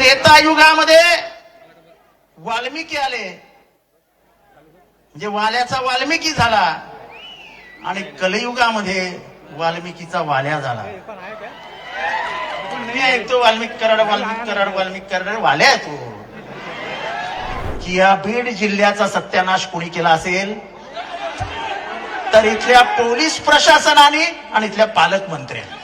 त्रेतायुगामध्ये वाल्मिकी आले. म्हणजे वाल्याचा वाल्मिकी झाला. आणि कलयुगामध्ये वाल्मिकीचा वाल्या झाला. मी ऐकतो वाल्मिक कराड वाल्मिक कराड वाल्मिक कराड. वाल्या आहे तो. की या बीड जिल्ह्याचा सत्यानाश कोणी केला असेल? तर इथल्या पोलीस प्रशासनाने आणि इथल्या पालकमंत्र्यांनी.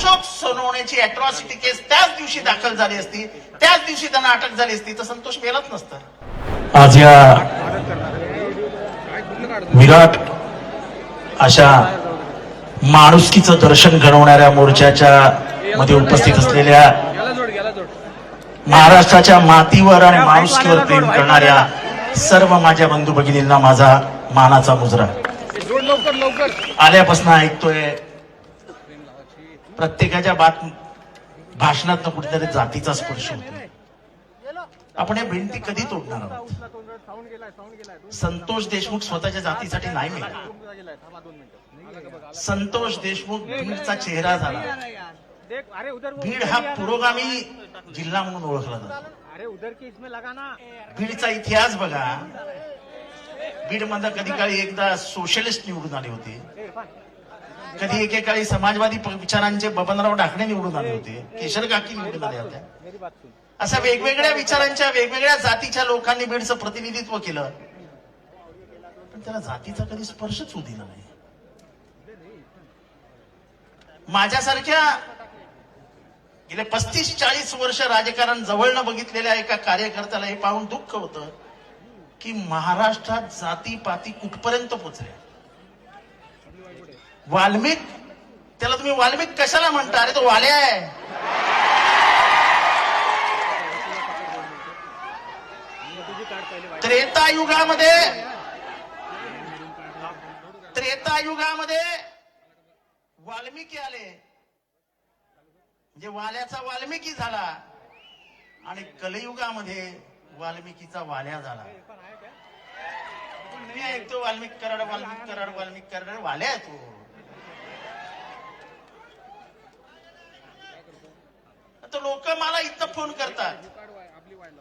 अशोक सोनवणेची अॅट्रॉसिटी केस त्याच दिवशी दाखल झाली असती त्याच दिवशी त्यांना अटक झाली असती तर संतोष मेलत नसता. आज या विराट अशा माणुसकीचं दर्शन घडवणाऱ्या मोर्चाच्या मध्ये उपस्थित असलेल्या महाराष्ट्राच्या मातीवर आणि माणुसकीवर प्रेम करणाऱ्या सर्व माझ्या बंधू भगिनींना माझा मानाचा मुजरा. आल्यापासून ऐकतोय प्रत्येकाच्या बात भाषणात कुठेतरी जातीचा स्पर्श होतो आपण या भिंती कधी तोडणार आहोत? संतोष देशमुख स्वतःच्या जातीसाठी नाही मिळाला संतोष देशमुख बीडचा चेहरा झाला. भीड बीड हा पुरोगामी जिल्हा म्हणून ओळखला जातो. भीडचा बीडचा इतिहास बघा. बीडमध्ये कधी काळी एकदा सोशलिस्ट निवडून आले होते. कधी एकेकाळी समाजवादी विचारांचे बबनराव ढाकणे निवडून आले होते केशर काकी निवडून आल्या होत्या. अशा वेगवेगळ्या विचारांच्या वेगवेगळ्या जातीच्या लोकांनी बीडचं प्रतिनिधित्व केलं. पण त्याला जातीचा कधी स्पर्शच होऊ दिला नाही. माझ्यासारख्या गेले पस्तीस चाळीस वर्ष राजकारण जवळनं बघितलेल्या एका कार्यकर्त्याला हे पाहून दुःख होतं की महाराष्ट्रात जाती पाती कुठपर्यंत पोचल्या? वाल्मिक? त्याला तुम्ही वाल्मिक कशाला म्हणता? अरे तो वाल्या आहे. पहिले वाईट त्रेतायुगामध्ये त्रेतायुगामध्ये वाल्मिकी आले. म्हणजे वाल्याचा वाल्मिकी झाला आणि कलयुगामध्ये वाल्मिकीचा वाल्या झाला. मी ऐकतो वाल्मिक कराड वाल्मिक कराड वाल्मिक कराड वाल्या आहे तो. आता लोक मला इथं फोन करतात.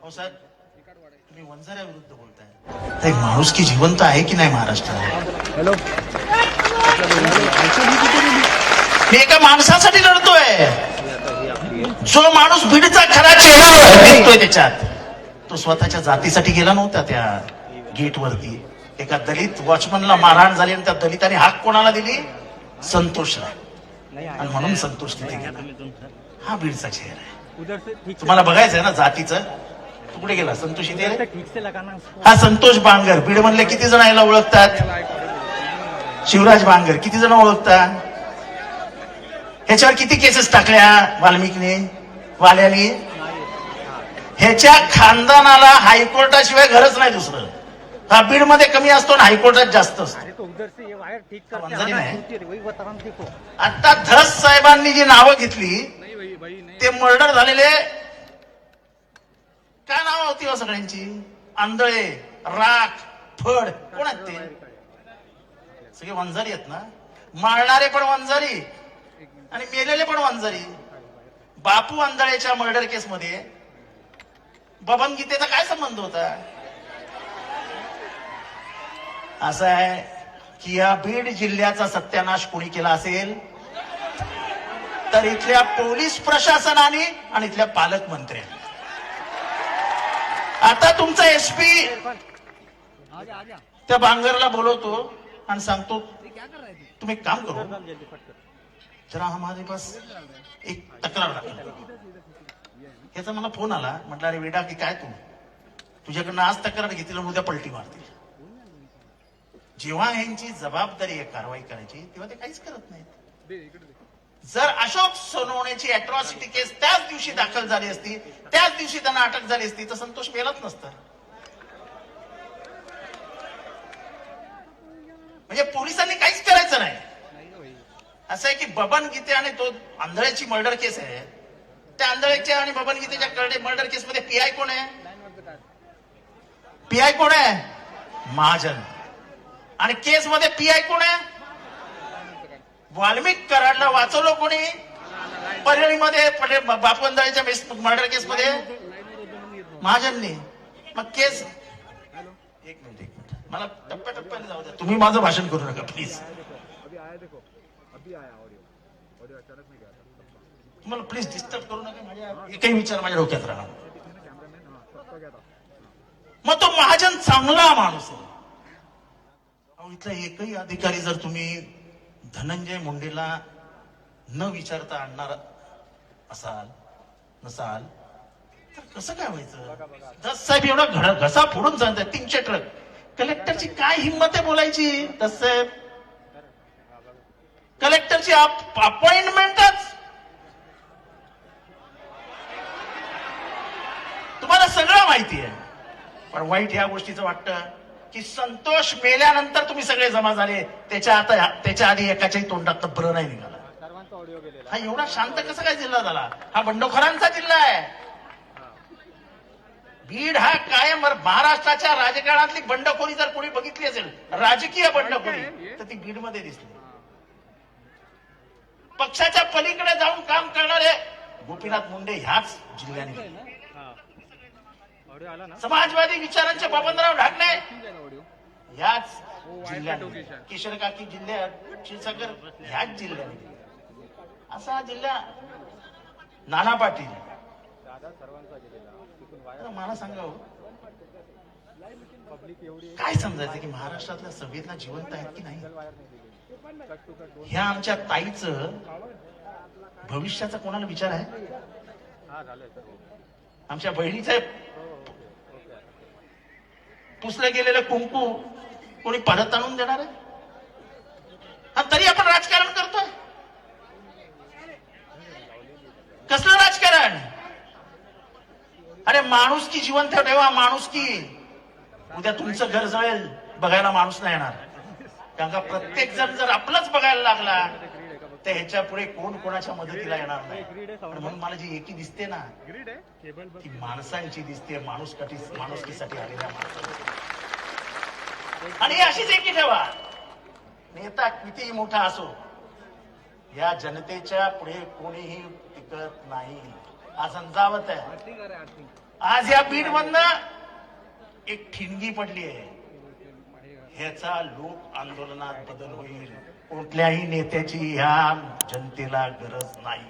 हो सर तुम्ही वंजाऱ्या विरुद्ध बोलताय. ते माणूस की जिवंत आहे की नाही महाराष्ट्रात? हॅलो. मी एका माणसासाठी लढतोय जो माणूस बीडचा खरा चेहरा दिसतोय त्याच्यात तो स्वतःच्या जातीसाठी गेला नव्हता त्या गेटवरती. एका दलित वॉचमनला मारहाण झाली आणि त्या दलिताने हाक कोणाला दिली? संतोषला. आणि म्हणून संतोष तिथे गेला. हा बीडचा चेहरा आहे. उधर से ठीक से तुम्हाला बघायचं आहे ना जातीचं? तू कुठे गेला संतोष इथे उधर रे? से ठीक से लगाना उसको। हा संतोष बांगर बीड मधले किती जण याला ओळखतात? शिवराज बांगर किती जण ओळखतात? ह्याच्यावर किती केसेस टाकल्या वाल्मिकने? वाल्याने? ह्याच्या खानदानाला हायकोर्टाशिवाय घरच नाही दुसरं. हा बीडमध्ये कमी असतो आणि हायकोर्टात जास्त असतो. अरे तो उधर से ये वायर ठीक करते वंजारी आना नाही. छूटती वही बता रहा हूँ देखो। आता धस साहेबांनी जी नावं घेतली ते मर्डर झालेले. काय नाव होती हो सगळ्यांची? आंधळे राख फड. कोण आहेत ते? सगळे वंजारी आहेत ना? मारणारे पण वंजारी आणि मेलेले पण वंजारी. बापू आंधळेच्या मर्डर केसमध्ये. बबन गीतेचा काय संबंध होता? असं आहे की या बीड जिल्ह्याचा सत्यानाश कोणी केला असेल? तर इथल्या पोलीस प्रशासनाने आणि इथल्या पालकमंत्र्यांनी आता तुमचा एसपी त्या बांगरला बोलवतो आणि सांगतो तुम्ही एक काम करू. जरा हमारे पास एक तक्रार दाखल याचा मला फोन आला. म्हटलं अरे वेडा की काय तू? तुझ्याकडनं आज तक्रार घेतली आणि उद्या पलटी मारतील. जेव्हा यांची जबाबदारी आहे कारवाई करायची तेव्हा ते काहीच करत नाहीत. जर अशोक सोनवणेची अॅट्रॉसिटी केस त्याच दिवशी दाखल झाली असती त्याच दिवशी त्यांना अटक झाली असती तर संतोष मेलत नसतं. म्हणजे पोलिसांनी काहीच करायचं नाही. असं आहे की बबन गीते आणि तो आंधळ्याची मर्डर केस आहे. त्या आंधळ्याच्या आणि बबन गीतेच्या करडे मर्डर केस मध्ये पीआय कोण आहे? पीआय कोण आहे? महाजन. आणि केस मध्ये पीआय कोण आहे? वाल्मिक कराडला वाचवलं कोणी? परळीमध्ये पटेल बापवंदाच्या मर्डर केस मध्ये? महाजननी. मग केस? एक मिनिट एक मिनिट. मला टप्प्याटप्प्याने जाऊ द्या. तुम्ही माझं भाषण करू नका प्लीज तुम्हाला प्लीज डिस्टर्ब करू नका माझ्या एकही विचार माझ्या डोक्यात राहणार मग तो महाजन चांगला माणूस आहे. इथला एकही अधिकारी जर तुम्ही धनंजय मुंडेला न विचारता आणणार असाल नसाल तर कसं काय व्हायचं? दस साहेब एवढा घड घसा फोडून सांगतात तीनशे ट्रक. कलेक्टरची काय हिंमत आहे बोलायची? दस साहेब. कलेक्टरची अपॉइंटमेंटच तुम्हाला सगळं माहिती आहे. पण वाईट या गोष्टीचं वाटतं. की संतोष मेल्यानंतर तुम्ही सगळे जमा झाले. त्याच्या आता त्याच्या आधी एकाच्याही तोंडात ब्र नाही निघाला. हा एवढा शांत कसा काय जिल्हा झाला? हा बंडखोरांचा जिल्हा आहे. बीड हा कायम महाराष्ट्राच्या राजकारणातली बंडखोरी जर कोणी बघितली असेल राजकीय बंडखोरी तर ती बीडमध्ये दिसली. पक्षाच्या पलीकडे जाऊन काम करणारे गोपीनाथ मुंडे ह्याच जिल्ह्याने समाजवादी विचारांचे बबनराव ढाकणे. ह्याच हो, जिल्ह्याने किशोर काकी जिल्ह्यात क्षीरसागर ह्याच जिल्ह्याने असा हा जिल्हा नाना पाटील. मला सांगा हो, पब्लिक एवढी काय समजायचं की महाराष्ट्रातल्या सभेतला जिवंत आहेत की नाही? ह्या आमच्या ताईचं भविष्याचा कोणाला विचार आहे? हा आमच्या बहिणीचं पुसलं गेलेलं कुंकू कोणी परत आणून देणार आहे? आणि तरी आपण राजकारण करतोय. कसलं राजकारण? अरे माणूस की जिवंत ठेवा माणुसकी उद्या तुमचं घर जळेल बघायला माणूस नाही येणार. कारण का प्रत्येक जण जर आपलंच बघायला लागला तर ह्याच्या पुढे कोण कोणाच्या मदतीला येणार नाही. म्हणून मला जी एकी दिसते ना ती माणसांची दिसते माणूस माणुसकीसाठी आलेल्या माणसांची. आणि अशीच एकी ठेवा. नेता कितीही मोठा असो या जनतेच्या पुढे कोणीही टिकत नाही. हा संजावत आहे. आज या बीड मधनं एक ठिणगी पडली आहे. ह्याचा लोक आंदोलनात बदल होईल. कुठल्याही नेत्याची ह्या जनतेला गरज नाही.